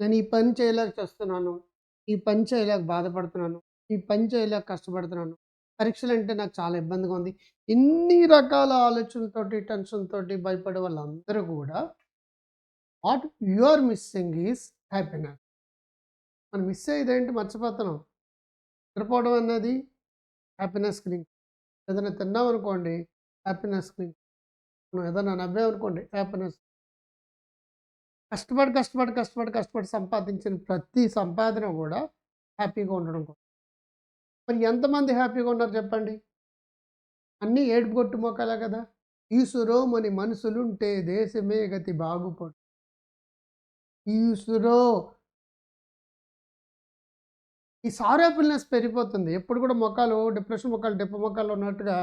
నేను ఈ పని చేయలేక చేస్తున్నాను ఈ పని చేయలేక బాధపడుతున్నాను ఈ పని చేయలేక కష్టపడుతున్నాను పరీక్షలు అంటే నాకు చాలా ఇబ్బందిగా ఉంది. ఇన్ని రకాల ఆలోచనలతోటి టెన్షన్తోటి భయపడే వాళ్ళందరూ కూడా what you are missing is happiness. మనం మిస్ అయ్యేదేంటి మర్చిపోతున్నాం. నిద్రపోవడం అన్నది హ్యాపీనెస్ లింక్ ఏదైనా తిన్నాం అనుకోండి హ్యాపీనెస్ లింక్ మనం ఏదైనా నవ్వామనుకోండి హ్యాపీనెస్ కష్టపడి కష్టపడి కష్టపడి కష్టపడి సంపాదించిన ప్రతి సంపాదన కూడా హ్యాపీగా ఉండడం కూడా మరి ఎంతమంది హ్యాపీగా ఉన్నారు చెప్పండి? అన్నీ ఏడుపు కొట్టు మొక్కలే కదా? ఈసురో మన మనసులుంటే దేశమే గతి బాగుపడు. ఈసురో. ఈ సారోఫుల్నెస్ పెరిగిపోతుంది. ఎప్పుడు కూడా మొక్కలు డిప్రెషన్ మొక్కలు డిప్ప మొక్కలు ఉన్నట్టుగా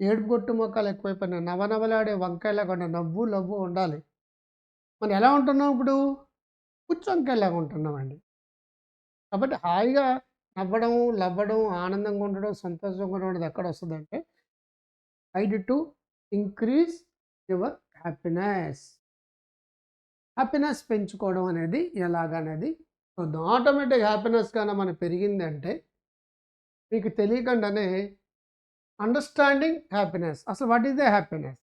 ఏడుపు కొట్టు మొక్కలు ఎక్కువైపోయినాయి. నవనవలాడే వంకాయలాగా ఉండే నవ్వు నవ్వు ఉండాలి. మనం ఎలా ఉంటున్నాం ఇప్పుడు? పుచ్చొంకాయలాగా ఉంటున్నామండి. కాబట్టి హాయిగా నవ్వడం లవ్వడం ఆనందంగా ఉండడం సంతోషంగా ఉండడం ఎక్కడ వస్తుందంటే idea to increase your happiness. Happiness పెంచుకోవడం అనేది ఎలాగనేది చూద్దాం. ఆటోమేటిక్ హ్యాపీనెస్ కానీ మన పెరిగిందంటే మీకు తెలియకుండానే అండర్స్టాండింగ్ హ్యాపీనెస్. అసలు what is the happiness?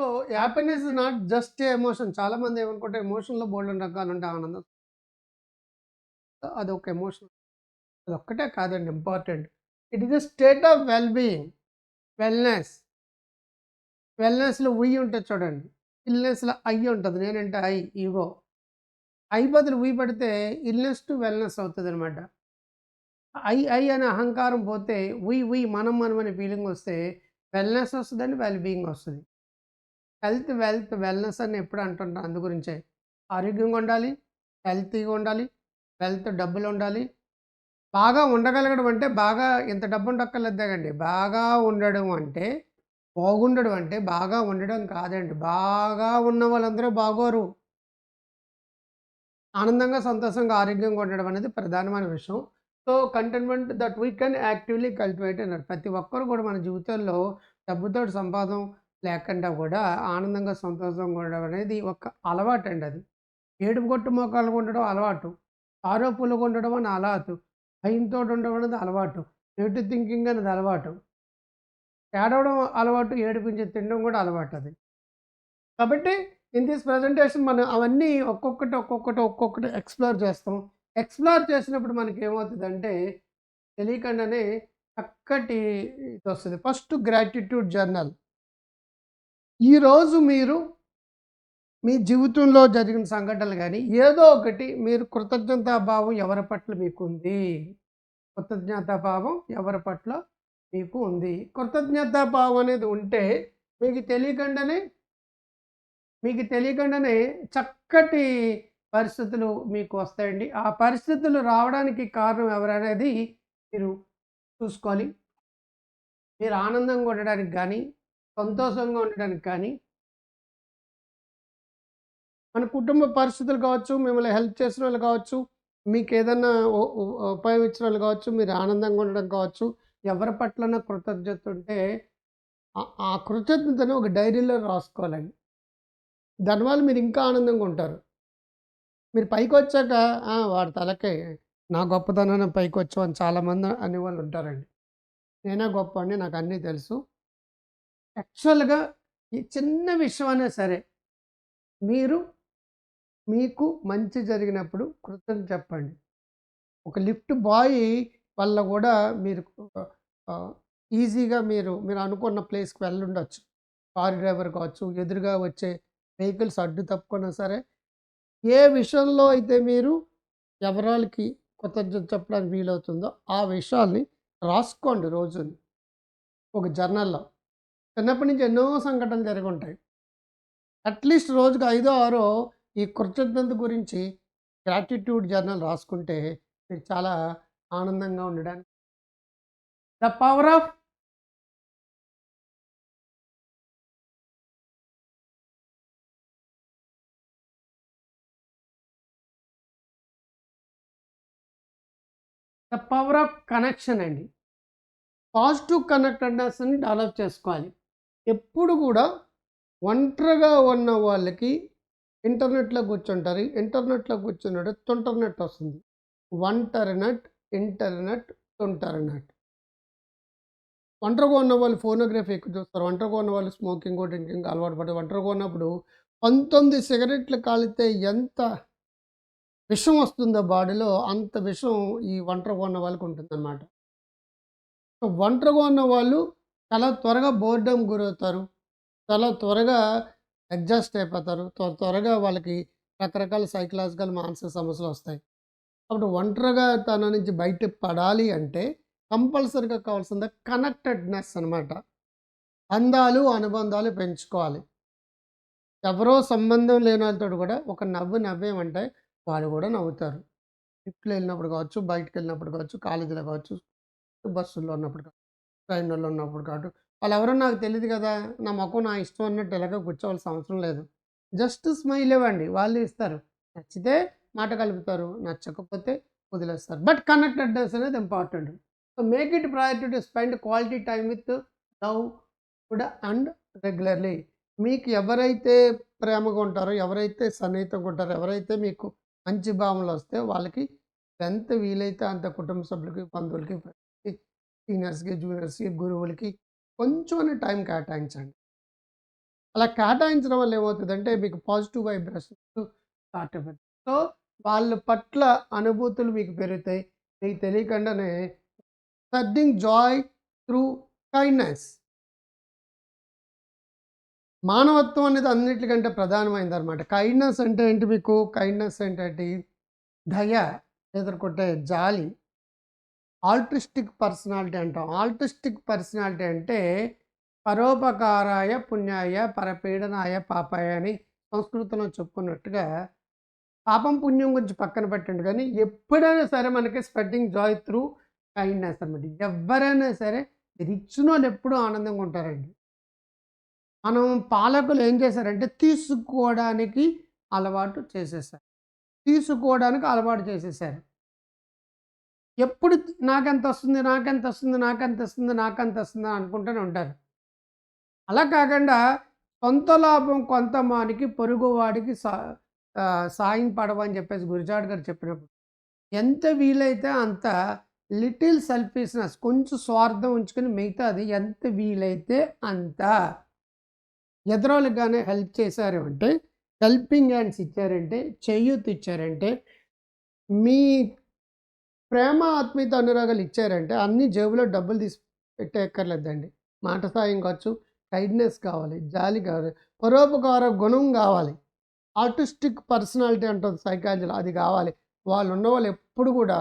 So happiness is not just emotion. చాలామంది ఏమనుకుంటే ఎమోషన్లో బోల్డ్ రకాలు ఉంటాయి ఆనందం. అది ఒక ఎమోషన్. అది ఒక్కటే కాదండి important. It is the state of well being wellness. వెల్నెస్లో ఉయ్యి ఉంటుంది చూడండి. ఇల్నెస్లో ఐ ఉంటుంది. నేనంటే ఐ ఈగో. ఐ బదులు ఉయ్యి పడితే ఇల్నెస్ టు వెల్నెస్ అవుతుంది అనమాట ఐ ఐ అనే అహంకారం పోతే ఉయ్ ఉయ్ మనం మనం అనే ఫీలింగ్ వస్తే వెల్నెస్ వస్తుందండి వెల్ బీయింగ్ వస్తుంది. హెల్త్ వెల్త్ వెల్నెస్ అని ఎప్పుడు అంటుంటాను అందు గురించే. ఆరోగ్యంగా ఉండాలి హెల్తీగా ఉండాలి వెల్త్ డబ్బులు ఉండాలి. బాగా ఉండగలగడం అంటే బాగా ఇంత డబ్బు ఉండక్కర్లేదండి బాగా ఉండడం అంటే బాగుండడం అంటే బాగా ఉండడం కాదండి. బాగా ఉన్న వాళ్ళందరూ బాగోరు. ఆనందంగా సంతోషంగా ఆరోగ్యంగా ఉండడం అనేది ప్రధానమైన విషయం. So containment that we can actively cultivate అన్నారు ప్రతి ఒక్కరు కూడా మన జీవితంలో డబ్బుతో సంపాదం లేకుండా కూడా ఆనందంగా సంతోషంగా ఉండడం అనేది ఒక అలవాటు అండి అది. ఏడుపు కొట్టు మోకాలు ఉండడం అలవాటు. ఆరోపులుగా ఉండడం అని అలవాటు. భయంతో ఉండడం అనేది అలవాటు. నెగిటివ్ థింకింగ్ అనేది అలవాటు. ఏడవడం అలవాటు ఏడిపించి తినడం కూడా అలవాటు అది. కాబట్టి ఇన్ దిస్ ప్రజెంటేషన్ మనం అవన్నీ ఒక్కొక్కటి ఒక్కొక్కటి ఒక్కొక్కటి ఎక్స్ప్లోర్ చేస్తాం. ఎక్స్ప్లోర్ చేసినప్పుడు మనకి ఏమవుతుందంటే తెలియకుండానే చక్కటి ఇది వస్తుంది. ఫస్ట్ గ్రాటిట్యూడ్ జర్నల్ ఈరోజు మీరు మీ జీవితంలో జరిగిన సంఘటనలు కానీ ఏదో ఒకటి మీరు కృతజ్ఞతాభావం ఎవరి పట్ల మీకు ఉంది? కృతజ్ఞతాభావం ఎవరి పట్ల మీకు ఉంది? కృతజ్ఞతాభావం అనేది ఉంటే మీకు తెలియకుండానే మీకు తెలియకుండానే చక్కటి పరిస్థితులు మీకు వస్తాయండి. ఆ పరిస్థితులు రావడానికి కారణం ఎవరనేది మీరు చూసుకోవాలి. మీరు ఆనందంగా ఉండడానికి కానీ సంతోషంగా ఉండడానికి కానీ మన కుటుంబ పరిస్థితులు కావచ్చు మిమ్మల్ని హెల్ప్ చేసిన వాళ్ళు కావచ్చు మీకు ఏదన్నా ఉపాయం ఇచ్చిన వాళ్ళు కావచ్చు మీరు ఆనందంగా ఉండడం కావచ్చు ఎవరి పట్లన కృతజ్ఞత ఉంటే ఆ- కృతజ్ఞతను ఒక డైరీలో రాసుకోవాలండి. దానివల్ల మీరు ఇంకా ఆనందంగా ఉంటారు. మీరు పైకి వచ్చాక వాడి తలకే నా గొప్పతనాన్ని పైకి వచ్చావు అని చాలామంది అనేవాళ్ళు ఉంటారండి. నేనే గొప్ప అండి నాకు అన్నీ తెలుసు. యాక్చువల్గా ఈ చిన్న విషయమైనా సరే మీరు మీకు మంచి జరిగినప్పుడు కృతజ్ఞత చెప్పండి. ఒక లిఫ్ట్ బాయ్ వల్ల కూడా మీరు ఈజీగా మీరు మీరు అనుకున్న ప్లేస్కి వెళ్ళుండొచ్చు. కార్ డ్రైవర్ కావచ్చు ఎదురుగా వచ్చే వెహికల్స్ అడ్డు తప్పుకున్నా సరే ఏ విషయంలో అయితే మీరు ఎవరాలకి కృతజ్ఞత చెప్పడానికి వీలవుతుందో ఆ విషయాల్ని రాసుకోండి రోజుని. ఒక జర్నల్లో. చిన్నప్పటి నుంచి ఎన్నో సంఘటనలు జరిగి ఉంటాయి అట్లీస్ట్ రోజుకు ఐదో ఆరో ఈ కృతజ్ఞత గురించి గ్రాటిట్యూడ్ జర్నల్ రాసుకుంటే మీరు చాలా ఆనందంగా ఉండడానికి the power of the power of connection అండి. పాజిటివ్ కనెక్టెడ్నెస్ని డెవలప్ చేసుకోవాలి. ఎప్పుడు కూడా ఒంటరిగా ఉన్న వాళ్ళకి ఇంటర్నెట్‌లో కూర్చుంటారు. ఇంటర్నెట్‌లో కూర్చున్నాడు తొంటర్నెట్ వస్తుంది. వంటర్నెట్, ఇంటర్నెట్, తుంటర్నెట్. ఒంటరిగా ఉన్న వాళ్ళు ఫోనోగ్రఫీ ఎక్కువ చూస్తారు. ఒంటరిగా ఉన్నవాళ్ళు స్మోకింగ్, డ్రింకింగ్ అలవాటు పడి ఒంటరిగా ఉన్నప్పుడు 19 సిగరెట్లు కాలితే ఎంత విషం వస్తుందో బాడీలో అంత విషం ఈ ఒంటరిగా ఉన్న వాళ్ళకి ఉంటుందన్నమాట. ఒంటరిగా ఉన్న వాళ్ళు చాలా త్వరగా బోర్డమ్‌కి గురవుతారు. చాలా త్వరగా అడ్జస్ట్ అయిపోతారు. త్వర త్వరగా వాళ్ళకి రకరకాల సైకలాజికల్, మానసిక సమస్యలు వస్తాయి కాబట్టి ఒంటరిగా తన నుంచి బయట పడాలి అంటే కంపల్సరీగా కావాల్సింది కనెక్టెడ్‌నెస్ అనమాట. అందాలు అనుబంధాలు పెంచుకోవాలి. ఎవరో సంబంధం లేని వాళ్ళతో కూడా ఒక నవ్వు నవ్వేమంటే వాళ్ళు కూడా నవ్వుతారు. ట్రిప్‌లో వెళ్ళినప్పుడు కావచ్చు, బయటికెళ్ళినప్పుడు కావచ్చు, కాలేజీలో కావచ్చు, బస్సుల్లో ఉన్నప్పుడు కావచ్చు, ట్రైన్‌లలో ఉన్నప్పుడు కాటు వాళ్ళు ఎవరో నాకు తెలియదు కదా! నా మొక్కం నా ఇష్టం అన్నట్టు ఇలాగే కూర్చోవాల్సిన అవసరం లేదు. జస్ట్ స్మైల్ ఇవ్వండి. వాళ్ళు ఇస్తారు. నచ్చితే మాట కలుపుతారు. నచ్చకపోతే వదిలేస్తారు. బట్ కనెక్టెడ్‌నెస్ అనేది important. So, make it priority to spend quality time with love food and regularly. మీకు ఎవరైతే ప్రేమగా ఉంటారో, ఎవరైతే సన్నిహితంగా ఉంటారో, ఎవరైతే మీకు మంచి భావనలొస్తే వాళ్ళకి ఎంత వీలైతే అంత కుటుంబ సభ్యులకి, బంధువులకి, సీనియర్స్‌కి, జూనియర్స్‌కి, గురువులకి కొంచెం టైం కేటాయించండి. అలా కేటాయించడం వల్ల ఏమవుతుందంటే మీకు పాజిటివ్ వైబ్రేషన్స్ స్టార్ట్ అవుతుంది సో, వాళ్ళ పట్ల అనుభూతులు మీకు పెరుగుతాయి. మీకు తెలియకుండానే స్ప్రెడ్డింగ్ జాయ్ త్రూ కైండ్‌నెస్. మానవత్వం అనేది అన్నిటికంటే ప్రధానమైనదనమాట. కైండ్‌నెస్ అంటే ఏంటి మీకు? కైండ్‌నెస్ అంటే దయ, ఎదుర్కొంటే జాలి. ఆల్ట్రిస్టిక్ పర్సనాలిటీ అంటాం. ఆల్ట్రిస్టిక్ పర్సనాలిటీ అంటే పరోపకారాయ పుణ్యాయ పరపీడనాయ పాపాయ అని సంస్కృతంలో చెప్పుకున్నట్టుగా పాపం, పుణ్యం గురించి పక్కన పెట్టండి కానీ ఎప్పుడైనా సరే మనకి స్ప్రెడ్డింగ్ జాయ్ త్రూ కైండ్‌నెస్ అనమాట. ఎవరైనా సరే రిచ్‌నోళ్ళు ఎప్పుడూ ఆనందంగా ఉంటారండి. మనం పాలకులు ఏం చేశారంటే తీసుకోవడానికి అలవాటు చేసేసారు. తీసుకోవడానికి అలవాటు చేసేసారు. ఎప్పుడు నాకెంత వస్తుంది నాకెంత నాకెంతొస్తుంది, నాకెంతొస్తుంది, నాకెంతొస్తుంది, నాకెంతొస్తుంది అని అనుకుంటూనే ఉంటారు. అలా కాకుండా కొంత లాభం కొంత మానికి పొరుగువాడికి సా సాయం పడవని చెప్పేసి గురిజాడ్ గారు చెప్పినప్పుడు ఎంత వీలైతే అంత లిటిల్ సెల్ఫిష్‌నెస్ కొంచెం స్వార్థం ఉంచుకొని మిగతాది ఎంత వీలైతే అంత ఎదురోళ్ళకి హెల్ప్ చేశారు అంటే, హెల్పింగ్ హ్యాండ్స్ ఇచ్చారంటే, చేయూతిచ్చారంటే, మీ ప్రేమ, ఆత్మీయత, అనురాగాలు ఇచ్చారంటే అన్ని జేబులో డబ్బులు తీసి పెట్టేక్కర్లేదండి మాట సాయం కావచ్చు, కైండ్‌నెస్ కావాలి, జాలి కావాలి, పరోపకార గుణం కావాలి. ఆర్టిస్టిక్ పర్సనాలిటీ అంటుంది సైకాలజీలో అది కావాలి. వాళ్ళు ఉన్నవాళ్ళు ఎప్పుడు కూడా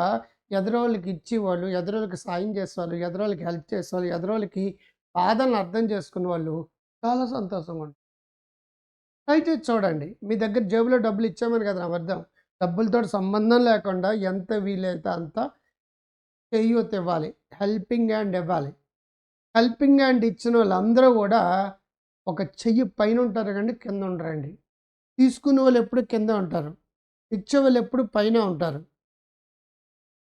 ఎదురోళ్ళకి ఇచ్చేవాళ్ళు, ఎదరోళ్ళకి సాయం చేసేవాళ్ళు, ఎదరోళ్ళకి హెల్ప్ చేసేవాళ్ళు, ఎదరోళ్ళకి బాధలను అర్థం చేసుకునేవాళ్ళు చాలా సంతోషంగా ఉంటారు. అయితే చూడండి. మీ దగ్గర జేబులో డబ్బులు ఇచ్చామని కదా నా అర్థం. డబ్బులతో సంబంధం లేకుండా ఎంత వీలైతే అంత చేయూతివ్వాలి. హెల్పింగ్ హ్యాండ్ ఇవ్వాలి. హెల్పింగ్ హ్యాండ్ ఇచ్చినోళ్ళందరూ కూడా ఒక చెయ్యి పైన ఉంటారు కానీ కింద ఉండరండి. తీసుకునేవాళ్ళు ఎప్పుడు కింద ఉంటారు. ఇచ్చే వాళ్ళు ఎప్పుడు పైన ఉంటారు.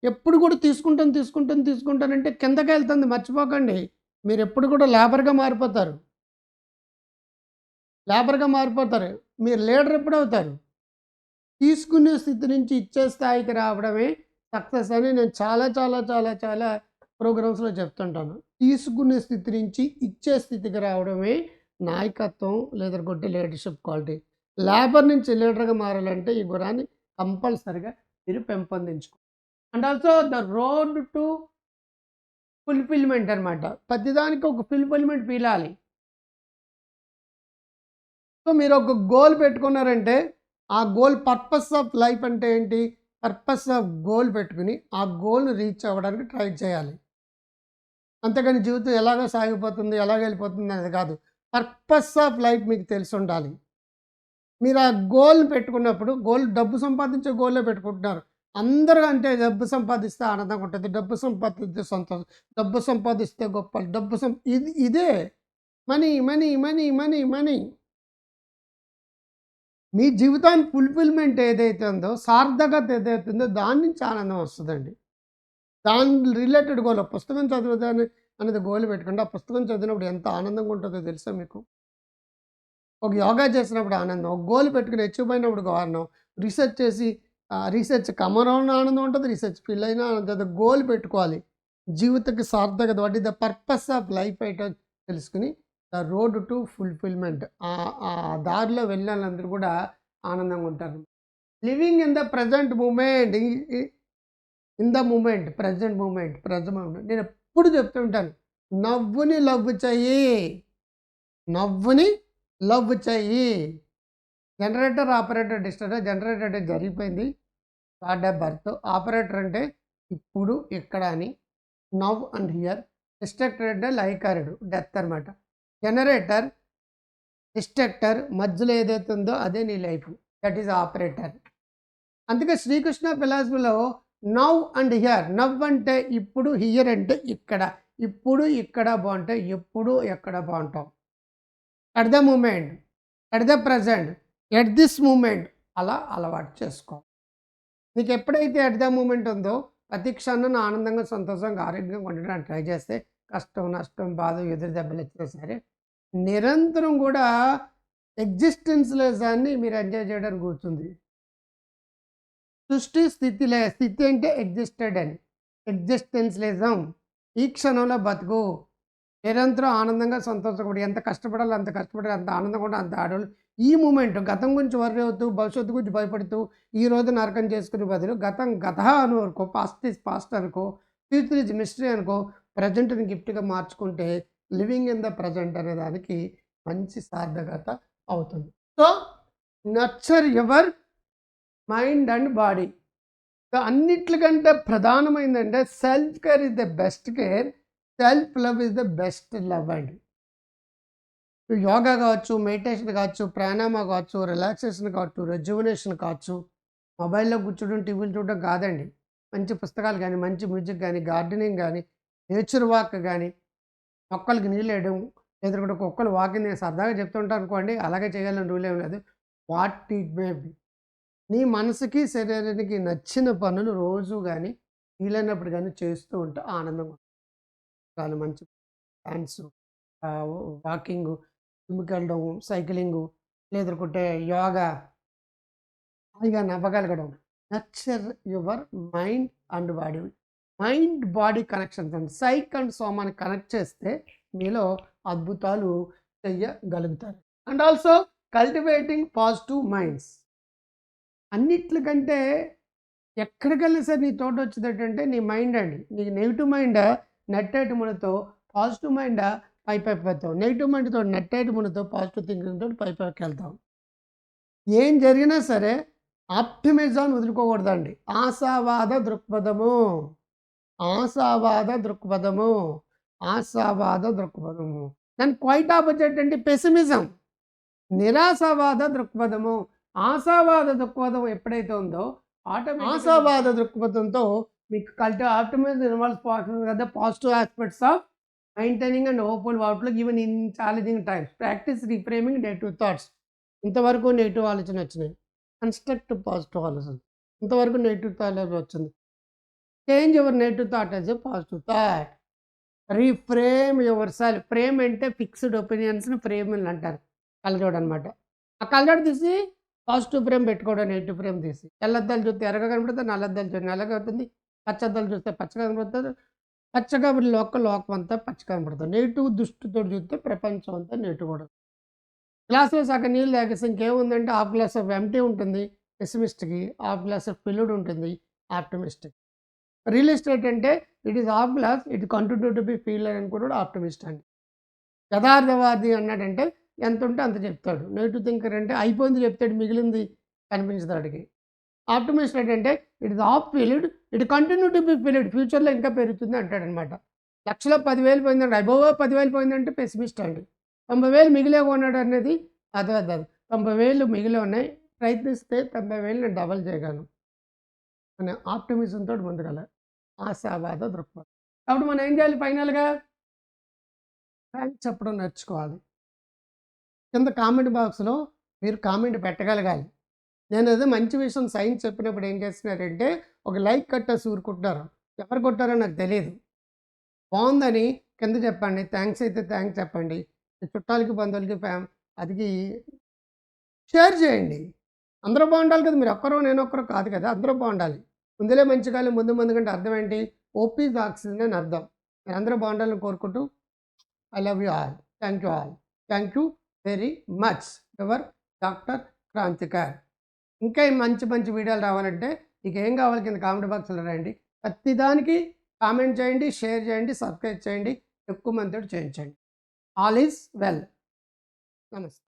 ఎప్పుడు కూడా తీసుకుంటాను, తీసుకుంటాను, తీసుకుంటానంటే కిందకెళ్తుంది మర్చిపోకండి. మీరు ఎప్పుడు కూడా లేబర్‌గా మారిపోతారు. లేబర్‌గా మారిపోతారు. మీరు లీడర్ ఎప్పుడవుతారు? తీసుకునే స్థితి నుంచి ఇచ్చే స్థాయికి రావడమే సక్సెస్ అని నేను చాలా, చాలా, చాలా, చాలా ప్రోగ్రామ్స్‌లో చెప్తుంటాను. తీసుకునే స్థితి నుంచి ఇచ్చే స్థితికి రావడమే నాయకత్వం లేదనుకుంటే లీడర్‌షిప్ క్వాలిటీ. లేబర్ నుంచి లీడర్‌గా మారాలంటే ఈ గుణాన్ని కంపల్సరీగా మీరు పెంపొందించుకో and also the road to fulfilment అనమాట. ప్రతిదానికి ఒక ఫుల్‌ఫిల్‌మెంట్ ఫీలాలి. సో, మీరు ఒక గోల్ పెట్టుకున్నారంటే ఆ గోల్ పర్పస్ ఆఫ్ లైఫ్ అంటే ఏంటి? పర్పస్ ఆఫ్ గోల్ పెట్టుకుని ఆ గోల్‌ని రీచ్ అవ్వడానికి ట్రై చేయాలి. అంతేగాని జీవితం ఎలాగో సాగిపోతుంది, ఎలాగ వెళ్ళిపోతుంది అనేది కాదు. పర్పస్ ఆఫ్ లైఫ్ మీకు తెలిసి ఉండాలి మీరు ఆ గోల్‌ని పెట్టుకున్నప్పుడు గోల్ డబ్బు సంపాదించే గోల్లో పెట్టుకుంటున్నారు. అందరూ అంటే డబ్బు సంపాదిస్తే ఆనందంగా ఉంటుంది డబ్బు సంపాదిస్తే సంతోషం. డబ్బు సంపాదిస్తే గొప్ప. డబ్బు సం ఇది ఇదే. Money, money, money, money, money. మీ జీవితానికి ఫుల్‌ఫిల్‌మెంట్ ఏదైతే ఉందో, సార్థకత ఏదైతే ఉందో దాని నుంచి ఆనందం వస్తుందండి. దాని రిలేటెడ్ గోల్ పుస్తకం చదువుతాను అనేది గోల్ పెట్టుకుంటే ఆ పుస్తకం చదివినప్పుడు ఎంత ఆనందంగా ఉంటుందో తెలుసా మీకు? ఒక యోగా చేసినప్పుడు ఆనందం ఒక గోల్ పెట్టుకుని అచీవ్ అయినప్పుడు ఆనందం రీసెర్చ్ చేసి రీసెర్చ్ కమరణ ఆనందం ఉంటుంది రీసెర్చ్ ఫీల్ అయినా ఆనందం గోల్ పెట్టుకోవాలి. జీవితకి సార్థకత వాటి ద పర్పస్ ఆఫ్ లైఫ్ అయితే తెలుసుకుని ద రోడ్ టు ఫుల్ఫిల్మెంట్. ఆ దారిలో వెళ్ళిన వాళ్ళందరూ కూడా ఆనందంగా ఉంటారు. Living in the present moment in the moment present moment present moment. నేను ఎప్పుడు చెప్తుంటాను నవ్వుని లవ్ చెయ్యి నవ్వుని లవ్ చెయ్యి జనరేటర్ ఆపరేటర్ డిస్టర్బ్ జనరేటర్ అంటే జరిగిపోయింది. God of birth. ఆపరేటర్ అంటే ఇప్పుడు ఇక్కడ అని. Now and here. డిస్ట్రక్టర్ అంటే లైకారుడు డెత్ అనమాట జనరేటర్ డిస్ట్రక్టర్ మధ్యలో ఏదైతే ఉందో అదే నీ లైఫ్. That is operator. అందుకే శ్రీకృష్ణ ఫిలాసఫీలో నవ్ అండ్ హియర్ నవ్ అంటే ఇప్పుడు హియర్ అంటే ఇక్కడ. ఇప్పుడు ఇక్కడ బాగుంటాయి ఎప్పుడు ఎక్కడ బాగుంటాం at the moment at the present at this moment అలా అలవాటు చేసుకో. నీకు ఎప్పుడైతే ఎట్ ద మూమెంట్ ఉందో ప్రతి క్షణం ఆనందంగా సంతోషంగా ఆరోగ్యంగా ఉండడానికి ట్రై చేస్తే కష్టం నష్టం బాధ ఎదురు దెబ్బలు ఇచ్చినా సరే నిరంతరం కూడా ఎగ్జిస్టెన్స్ లెసాన్ని మీరు ఎంజాయ్ చేయడానికి కూర్చుంది. సృష్టి స్థితి లే స్థితి అంటే ఎగ్జిస్టెడ్ అని. ఎగ్జిస్టెన్స్ లేజం ఈ క్షణంలో బతుకు. నిరంతరం ఆనందంగా సంతోషపడి ఎంత కష్టపడాలో అంత కష్టపడాలి అంత ఆనందంగా ఉంటే అంత ఆడవాళ్ళు. ఈ మూమెంట్ గతం గురించి వర్రీ అవుతూ భవిష్యత్తు గురించి భయపడుతూ ఈ రోజు నరకం చేసుకునే బదులు గతం గత అని అనుకో పాస్ట్ ఇస్ పాస్ట్ అనుకో ఫ్యూచర్ ఇస్ మిస్టరీ అనుకో ప్రజెంట్ని గిఫ్ట్గా మార్చుకుంటే లివింగ్ ఇన్ ద ప్రజెంట్ అనే దానికి మంచి సార్థకత అవుతుంది. So nurture your mind and body. అన్నిట్లకంటే ప్రధానమైందంటే self care is the best care self love is the best love అండి. యోగా కావచ్చు మెడిటేషన్ కావచ్చు ప్రాణాయామ కావచ్చు రిలాక్సేషన్ కావచ్చు రెజ్యువనేషన్ కావచ్చు మొబైల్లో కూర్చోడం టీవీలు చూడడం కాదండి. మంచి పుస్తకాలు కానీ మంచి మ్యూజిక్ కానీ గార్డెనింగ్ కానీ నేచర్ వాక్ కానీ మొక్కలకి నీళ్ళు వేయడం లేదంటే కుక్కలు వాకింగ్ నేను సరదాగా చెప్తుంటాను అనుకోండి అలాగే చేయాలని రూల్ ఏం లేదు. What it may be. నీ మనసుకి శరీరానికి నచ్చిన పనులు రోజు కానీ వీలైనప్పుడు కానీ చేస్తూ ఉంటే ఆనందంగా చాలా మంచి డ్యాన్స్ వాకింగ్ జిమ్కి వెళ్ళడం సైక్లింగు లేదనుకుంటే యోగా హాయిగా నవ్వగలగడం. Nurture your mind and body. Mind body connections and psyche and సోమాన్ని connect చేస్తే మీలో అద్భుతాలు చెయ్యగలుగుతారు. And also cultivating positive minds. అన్నిట్లకంటే ఎక్కడికెళ్ళినా సరే నీ తోట వచ్చేది ఏంటంటే నీ మైండ్ అండి. నీకు నెగిటివ్ మైండ్ నెట్టేటి మునతో పాజిటివ్ మైండ్ పై పైకి వెళ్తాం నెగిటివ్ మైండ్తో నెట్టేటి మునతో పాజిటివ్ థింకింగ్తో తోటి పై పైకి వెళ్తాం ఏం జరిగినా సరే ఆప్టిమిజం వదులుకోకూడదండి. ఆశావాద దృక్పథము. ఆశావాద దృక్పథము ఆశావాద దృక్పథము. దాని క్వైట్ ఆపోజిట్ అంటే పెసిమిజం నిరాశావాద దృక్పథము ఆశావాద దృక్పథం ఎప్పుడైతే ఉందో ఆటోమేటిక్ ఆశావాద దృక్పథంతో మీకు కల్టి ఆప్టిమైజ్ ఇన్వాల్వ్స్ పాసిబుల్ కదా positive aspects of maintaining and hopeful outlook even in challenging times practice reframing negative thoughts ఇంతవరకు నెగిటివ్ ఆలోచన వచ్చినాయి. కన్స్ట్రక్ట్ పాజిటివ్ ఆలోచన. ఇంతవరకు నెగిటివ్ థాట్ వచ్చింది. Change your negative thought as a positive thought. Reframe your self. Frame అంటే fixed ఒపీనియన్స్ని frame అని అంటారు కలజోడు అనమాట ఆ కలజోడు తీసి పాజిటివ్ ఫ్రేమ్ పెట్టుకోవడం నెగిటివ్ ఫ్రేమ్ తీసి. తెల్లద్దాలు చూస్తే ఎర్రగా కనబడుతుంది నల్లద్దాలు చూస్తే నల్లగా అవుతుంది పచ్చద్దాలు చూస్తే పచ్చగా కనబడుతుంది పచ్చగా లోక లోకం అంతా పచ్చ కనబడుతుంది నెగిటివ్ దృష్టితో చూస్తే ప్రపంచం అంతా నెగిటివ్ కూడా. గ్లాస్లో సగం నీళ్ళు తాగేసి ఇంకేముందంటే హాఫ్ గ్లాస్ ఆఫ్ ఎంటీ ఉంటుంది పెసిమిస్ట్కి హాఫ్ గ్లాస్ ఆఫ్ పిల్లుడు ఉంటుంది ఆప్టమిస్ట్కి. రియల్ ఎస్టేట్ అంటే it is half glass it continue to be feel అని కూడా ఆప్టమిస్ట్ అండి యథార్థవాది అన్నాడంటే ఎంత ఉంటే అంత చెప్తాడు. నెగిటివ్ థింకర్ అంటే అయిపోయింది చెప్తాడు మిగిలింది కనిపించదు వాడికి. ఆప్టమిస్ట్ అంటే it is half period it continue to be period ఫ్యూచర్లో ఇంకా పెరుగుతుంది అంటాడనమాట. లక్షలో పదివేలు పోయిందంటే అబోవ్ పదివేలు పోయిందంటే పెసిమిస్ట్ అండి తొంభై వేలు మిగిలే ఉన్నాడు అనేది అదే అదే తొంభై వేలు మిగిలి ఉన్నాయి ప్రయత్నిస్తే తొంభై వేలు నేను డబల్ చేయగలను. అనే ఆప్టమిజంతో ముందుగల ఆశావాద దృక్పథం. కాబట్టి మనం ఏం చేయాలి ఫైనల్గా? థ్యాంక్స్ చెప్పడం నేర్చుకోవాలి. కింద కామెంట్ బాక్స్లో మీరు కామెంట్ పెట్టగలగాలి. నేను అదే మంచి విషయం సైన్స్ చెప్పినప్పుడు ఏం చేస్తున్నారంటే ఒక లైక్ కట్టేసి ఊరుకుంటున్నారు ఎవరు కొట్టారో నాకు తెలియదు బాగుందని కింద చెప్పండి. థ్యాంక్స్ అయితే థ్యాంక్స్ చెప్పండి. చుట్టాలకి బంధువులకి ఫ్యామ్ అది షేర్ చేయండి. అందరూ బాగుండాలి కదా. మీరు ఒక్కరో నేను ఒక్కరో కాదు కదా. అందరూ బాగుండాలి. ముందులే మంచి కాలం ముందు ముందు కంటే అర్థం ఏంటి ఓపీ ఆక్సిజన్ అని అర్థం. మీరు అందరూ బాగుండాలని కోరుకుంటూ I love you all thank you all thank you very much your doctor Kranthikar ఇంకా మంచి మంచి వీడియోలు రావాలంటే మీకు ఏం కావాలి కింద కామెంట్ బాక్స్లో రాయండి. ప్రతిదానికి కామెంట్ చేయండి షేర్ చేయండి సబ్స్క్రైబ్ చేయండి ఎక్కువ మందితో చేయించండి. All is well. నమస్తే.